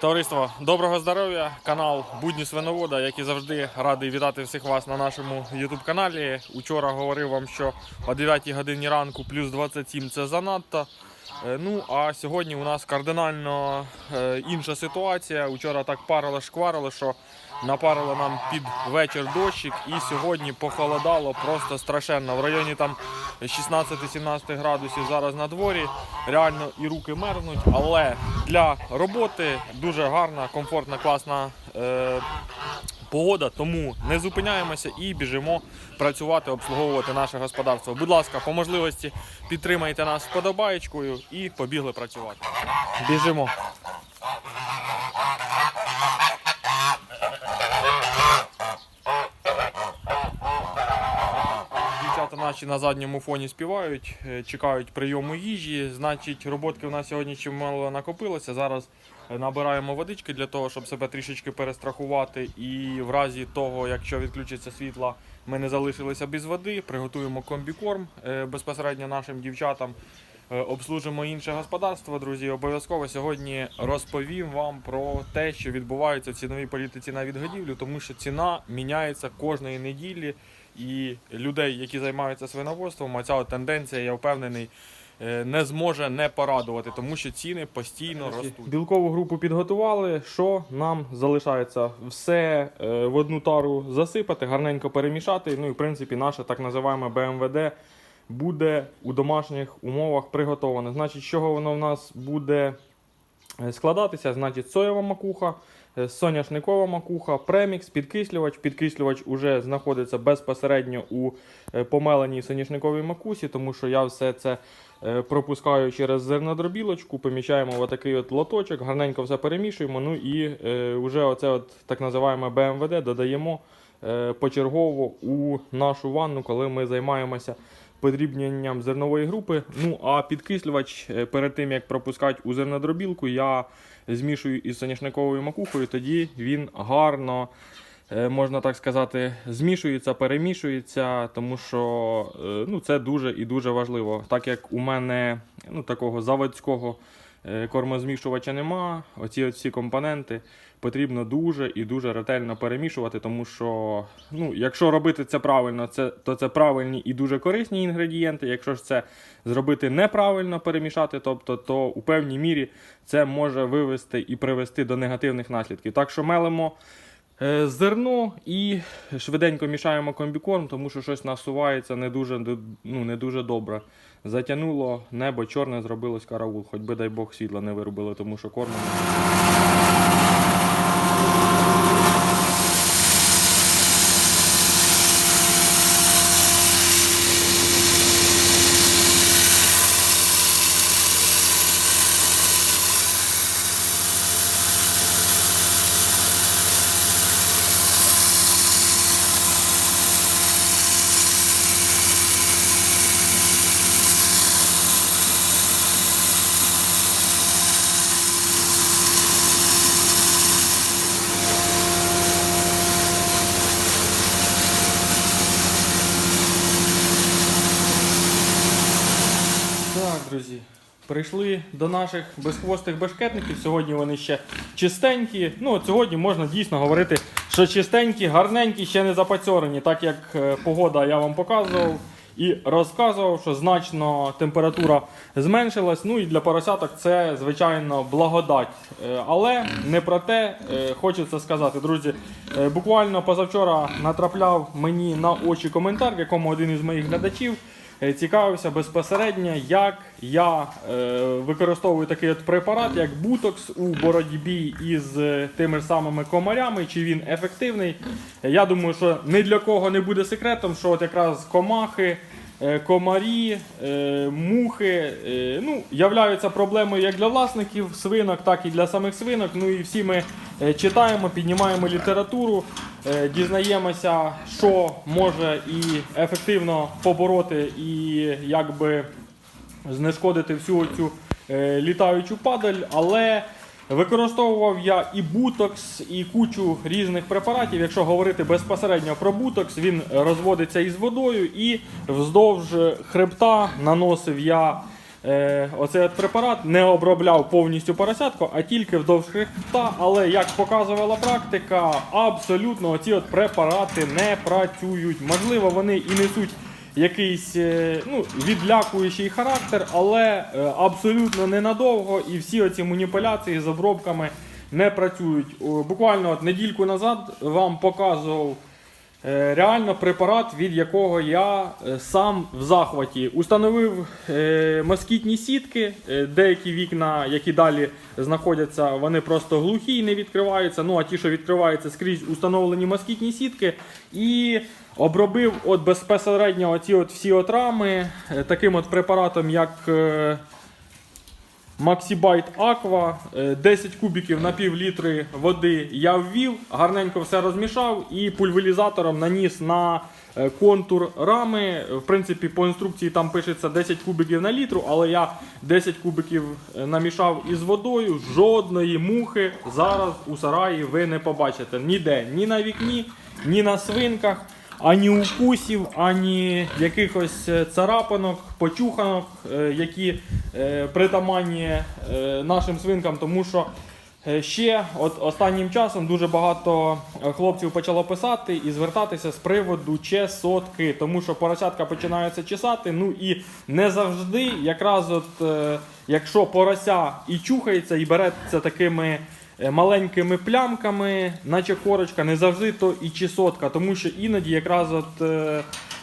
Товариство, доброго здоров'я! Канал Будні Свиновода, як і завжди, радий вітати всіх вас на нашому YouTube каналі. Учора говорив вам, що о 9 годині ранку плюс 27 це занадто. Е, Ну а сьогодні у нас кардинально е, інша ситуація. Учора так парило, шкварило, що напарило нам під вечір дощик, і сьогодні похолодало просто страшенно. В районі там 16-17 градусів зараз на дворі. Реально і руки мерзнуть, але для роботи дуже гарна, комфортна, класна. Е, Погода, тому не зупиняємося і біжимо працювати, обслуговувати наше господарство. Будь ласка, по можливості підтримайте нас вподобаєчкою і побігли працювати. Біжимо. Дівчата наші на задньому фоні співають, е, чекають прийому їжі. Значить, роботки у нас сьогодні чимало накопилося. Зараз е, набираємо водички для того, щоб себе трішечки перестрахувати. І в разі того, якщо відключиться світло, ми не залишилися без води. Приготуємо комбікорм е, безпосередньо нашим дівчатам. Обслужимо інше господарство, друзі. Обов'язково сьогодні розповім вам про те, що відбувається в ціновій політиці на відгодівлю, тому що ціна міняється кожної неділі. І людей, які займаються свиноводством, а ця тенденція, я впевнений, е, не зможе не порадувати, тому що ціни постійно ростуть. Білкову групу підготували. Що нам залишається? Все е, в одну тару засипати, гарненько перемішати. Ну і в принципі наше так називаємо БМВД буде у домашніх умовах приготоване. Значить, з чого воно в нас буде е, складатися? Значить, соєва макуха, соняшникова макуха, премікс, підкислювач. Підкислювач уже знаходиться безпосередньо у е, помеленій соняшниковій макусі, тому що я все це е, пропускаю через зернодробілочку, поміщаємо в отакий от лоточок, гарненько все перемішуємо. Ну і е, вже оце от так називаємо БМВД додаємо е, почергово у нашу ванну, коли ми займаємося подрібненням зернової групи. Ну а підкислювач е, перед тим як пропускати у зернодробілку, я змішую із соняшниковою макухою, тоді він гарно. е, Можна так сказати, змішується, перемішується, тому що е, ну, це дуже і дуже важливо. Так як у мене ну, такого заводського кормозмішувача нема, оці всі компоненти потрібно дуже і дуже ретельно перемішувати, тому що ну, якщо робити це правильно, це, то це правильні і дуже корисні інгредієнти. Якщо ж це зробити неправильно перемішати, тобто, то у певній мірі це може вивести і привести до негативних наслідків. Так що мелимо. Е, Зерно і швиденько мішаємо комбікорм, тому що щось насувається не дуже, ну, не дуже добре. Затягнуло небо чорне, зробилось караул, хоч би дай Бог світла не вирубили, тому що кормимо. Так, друзі, прийшли до наших безхвостих бешкетників. Сьогодні вони ще чистенькі. Ну, сьогодні можна дійсно говорити, що чистенькі, гарненькі, ще не запацьорені, так як е, погода я вам показував і розказував, що значно температура зменшилась. Ну і для поросяток це, звичайно, благодать. Е, Але не про те е, хочеться сказати, друзі. Буквально позавчора натрапляв мені на очі коментар, в якому один із моїх глядачів цікавився безпосередньо, як я е, використовую такий от препарат, як бутокс у боротьбі із е, тими ж самими комарями, чи він ефективний. Е, Я думаю, що ні для кого не буде секретом, що от якраз комахи. Е, Комарі, е, мухи е, ну, являються проблемою як для власників свинок, так і для самих свинок. Ну і всі ми читаємо, піднімаємо літературу, дізнаємося, що може і ефективно побороти, і якби знешкодити всю цю літаючу падаль, але використовував я і бутокс, і кучу різних препаратів. Якщо говорити безпосередньо про бутокс, він розводиться із водою і вздовж хребта наносив я е, оцей от препарат не обробляв повністю поросятку, а тільки вдовж хребта. Але як показувала практика, абсолютно оці от препарати не працюють. Можливо, вони і несуть якийсь е, ну, відлякуючий характер, але е, абсолютно ненадовго. І всі оці маніпуляції з обробками не працюють. Буквально от недільку назад вам показував. Е, Реально препарат, від якого я е, сам в захваті. Установив е, москітні сітки, деякі вікна, які далі знаходяться, вони просто глухі і не відкриваються. Ну а ті, що відкриваються, скрізь установлені москітні сітки. І обробив от безпосередньо оці от всі от рами таким от препаратом, як. Е, Maxibite Aqua, е, 10 кубиків на пів літри води я ввів, гарненько все розмішав і пульверізатором наніс на е, контур рами. В принципі, по інструкції там пишеться 10 кубиків на літру, але я 10 кубиків е, намішав із водою. Жодної мухи зараз у сараї ви не побачите ніде, ні на вікні, ні на свинках ані укусів, ані якихось е, царапанок, почуханок, е, які е, притаманні нашим свинкам, тому що. Ще от останнім часом дуже багато хлопців почало писати і звертатися з приводу чесотки, тому що поросятка починаються чесати. Ну і не завжди, якраз от якщо порося і чухається, і береться такими маленькими плямками, наче корочка, не завжди то і чесотка, тому що іноді якраз от е,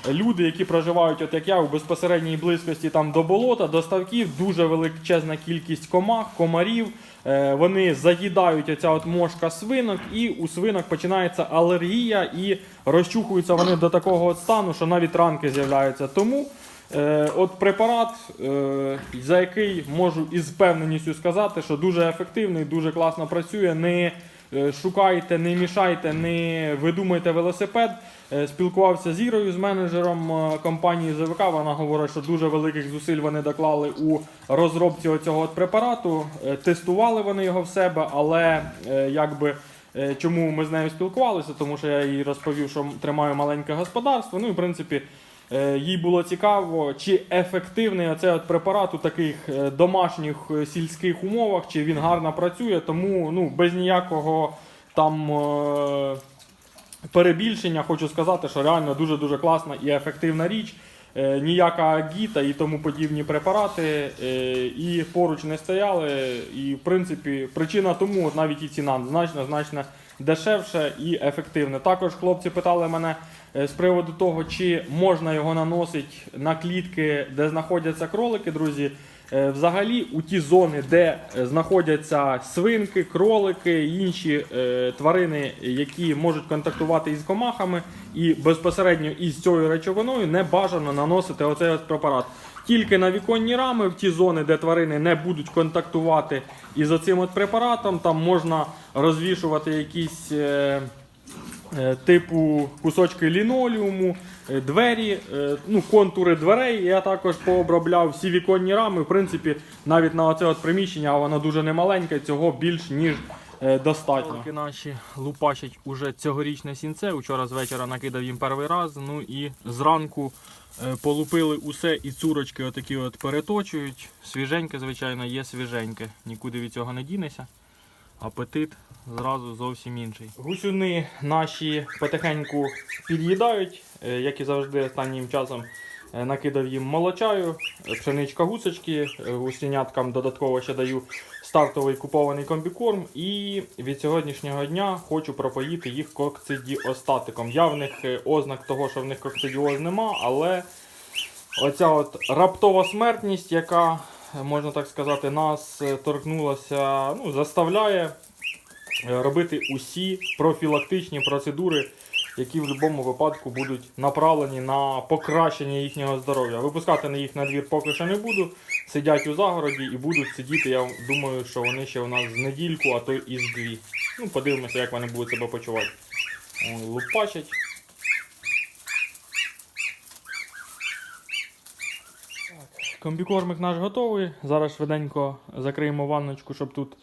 люди, які проживають, от як я, у безпосередній близькості там до болота, до ставків, дуже величезна кількість комах, комарів. Е, Вони заїдають оця от мошка свинок, і у свинок починається алергія, і розчухуються вони до такого от стану, що навіть ранки з'являються. Тому Е, от препарат, е, за який можу із впевненістю сказати, що дуже ефективний, дуже класно працює. Не е, шукайте, не мішайте, не видумайте велосипед. Е, спілкувався з Ірою, з менеджером е, компанії ЗВК. Вона говорить, що дуже великих зусиль вони доклали у розробці цього препарату. Е, Тестували вони його в себе, але е, якби. Е, Чому ми з нею спілкувалися? Тому що я їй розповів, що тримаю маленьке господарство. Ну і в принципі е, їй було цікаво, чи ефективний оцей от препарат у таких е, домашніх е, сільських умовах, чи він гарно працює. Тому ну, без ніякого там е, перебільшення хочу сказати, що реально дуже дуже класна і ефективна річ. Е, Ніяка агіта і тому подібні препарати е, і поруч не стояли. І в принципі причина тому навіть і ціна значно значно дешевше і ефективне. Також хлопці питали мене е, з приводу того, чи можна його наносити на клітки, де знаходяться кролики, друзі. Е, Взагалі, у ті зони, де е, знаходяться свинки, кролики і інші е, тварини, які можуть контактувати із комахами, і безпосередньо із цією речовиною не бажано наносити оцей от препарат. Тільки на віконні рами, в ті зони, де тварини не будуть контактувати із оцим от препаратом, там можна розвішувати якісь. Е, типу кусочки лінолеуму, е, двері, е, ну, контури дверей. Я також пообробляв всі віконні рами. В принципі, навіть на оце от приміщення, а воно дуже немаленьке, цього більш ніж достатньо. Кролики наші лупачать уже цьогорічне сінце. Учора з вечора накидав їм перший раз. Ну і зранку полупили усе і цурочки отакі от переточують. Свіженьке, звичайно, є свіженьке. Нікуди від цього не дінеся. Апетит зразу зовсім інший. Гусюни наші потихеньку під'їдають, е, як і завжди останнім часом е, накидав їм молочаю, е, пшеничка гусочки, гусеняткам додатково ще даю стартовий купований комбікорм. І від сьогоднішнього дня хочу пропоїти їх кокцидіостатиком. Явних ознак того, що в них кокцидіоз нема, але оця от раптова смертність, яка, можна так сказати, нас торкнулася, ну, заставляє робити усі профілактичні процедури, які в будь-якому випадку будуть направлені на покращення їхнього здоров'я. Випускати на їх на двір поки що не буду. Сидять у загороді і будуть сидіти. Я думаю, що вони ще у нас з недільку, а то і з дві. Ну, подивимося, як вони будуть себе почувати. Лупачать. Комбікормик наш готовий. Зараз швиденько закриємо ванночку, щоб тут е,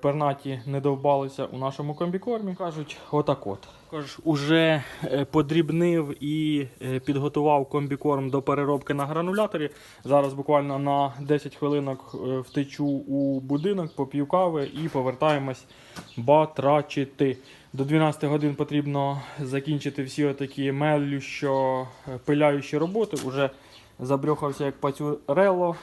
пернаті не довбалися у нашому комбікормі. Кажуть, отак от. Також уже е, подрібнив і е, підготував комбікорм до переробки на грануляторі. Зараз буквально на 10 хвилинок е, втечу у будинок, поп'ю кави і повертаємось батрачити. До 12 годин потрібно закінчити всі отакі мелющо е, пиляючі роботи. Уже забрьохався як пацюрело,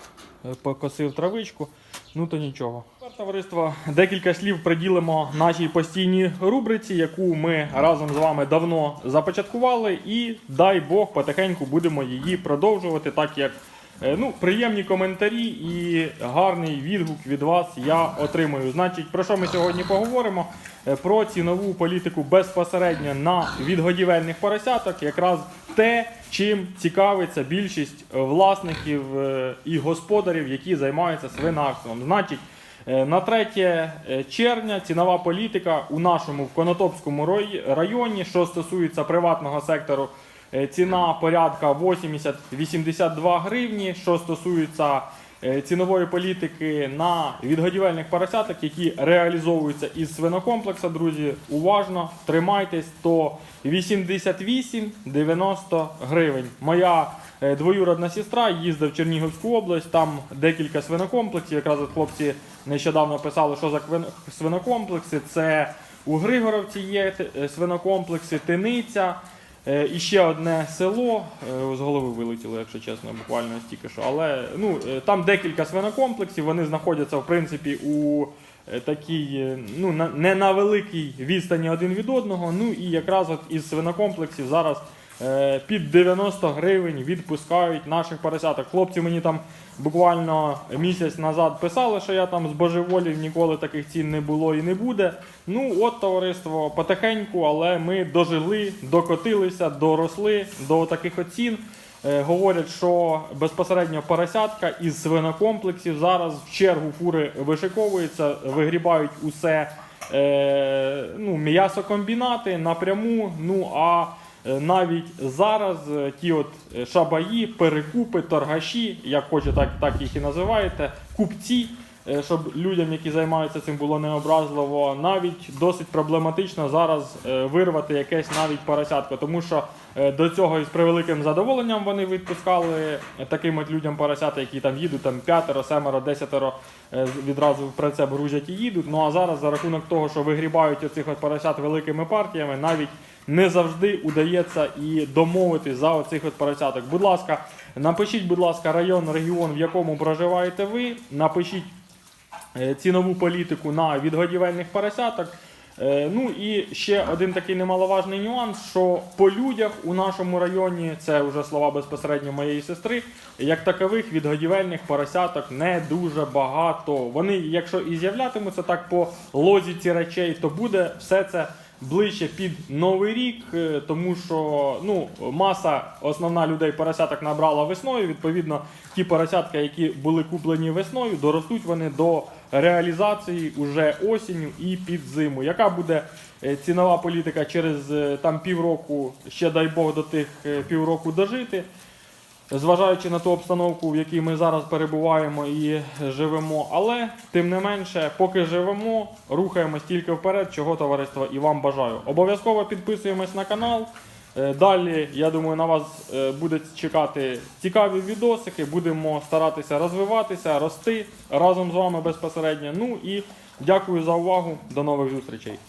е, покосив травичку. Ну то нічого. Товариство, декілька слів приділимо нашій постійній рубриці, яку ми разом з вами давно започаткували, і дай Бог потихеньку будемо її продовжувати, так як ну, приємні коментарі і гарний відгук від вас я отримую. Значить, про що ми сьогодні поговоримо? Е, Про цінову політику безпосередньо на відгодівельних поросяток, якраз те, чим цікавиться більшість е, власників е, і господарів, які займаються свинарством. Значить, е, на 3 е, червня цінова політика у нашому в Конотопському районі, що стосується приватного сектору, е, ціна порядка 80-82 гривні. Що стосується е, цінової політики на відгодівельних поросяток, які реалізовуються із свинокомплексу, друзі, уважно тримайтесь, то 88-90 гривень. Моя е, двоюродна сестра їздить в Чернігівську область, там декілька свинокомплексів. Якраз от хлопці нещодавно писали, що за свинокомплекси. Це у Григоровці є е, свинокомплекси, Тиниця. Е, І ще одне село е, з голови вилетіло, якщо чесно, буквально стільки що. Але ну, е, там декілька свинокомплексів, вони знаходяться в принципі у такій, ну, не на великій відстані один від одного. Ну і якраз от із свинокомплексів зараз під 90 гривень відпускають наших поросяток. Хлопці мені там буквально місяць назад писали, що я там збожеволів, ніколи таких цін не було і не буде. Ну, от товариство потихеньку, але ми дожили, докотилися, доросли до таких оцін. Е, говорять, що безпосередньо поросятка із свинокомплексів зараз в чергу фури вишиковуються, вигрібають усе е, ну, м'ясокомбінати напряму. Ну а е, навіть зараз е, ті от е, шабаї, перекупи, торгаші, як хоче, так, так їх і називаєте, купці. е, Щоб людям, які займаються цим, було необразливо, навіть досить проблематично зараз е, вирвати якесь навіть поросятко, тому що е, до цього із превеликим задоволенням вони відпускали таким от людям поросята, які там їдуть, там п'ятеро, семеро, десятеро е, відразу в прицеп грузять і їдуть. Ну а зараз за рахунок того, що вигрібають оцих от поросят великими партіями, навіть не завжди удається і домовити за оцих от поросяток. Будь ласка, напишіть, будь ласка, район, регіон, в якому проживаєте ви. Напишіть е, цінову політику на відгодівельних поросяток. Е, Ну і ще один такий немаловажний нюанс, що по людях у нашому районі, це вже слова безпосередньо моєї сестри, як такових відгодівельних поросяток не дуже багато. Вони, якщо і з'являтимуться так по лозіці речей, то буде все це ближче під новий рік, е, тому що ну, маса основна людей поросяток набрала весною. Відповідно, ті поросятка, які були куплені весною, доростуть вони до реалізації уже осінню і під зиму. Яка буде е, цінова політика через е, там півроку, ще дай Бог до тих півроку дожити. Зважаючи на ту обстановку, в якій ми зараз перебуваємо і живемо, але тим не менше, поки живемо, рухаємось тільки вперед, чого товариство і вам бажаю. Обов'язково підписуємось на канал. Е, Далі, я думаю, на вас е, буде чекати цікаві відосики. Будемо старатися розвиватися, рости разом з вами безпосередньо. Ну і дякую за увагу. До нових зустрічей.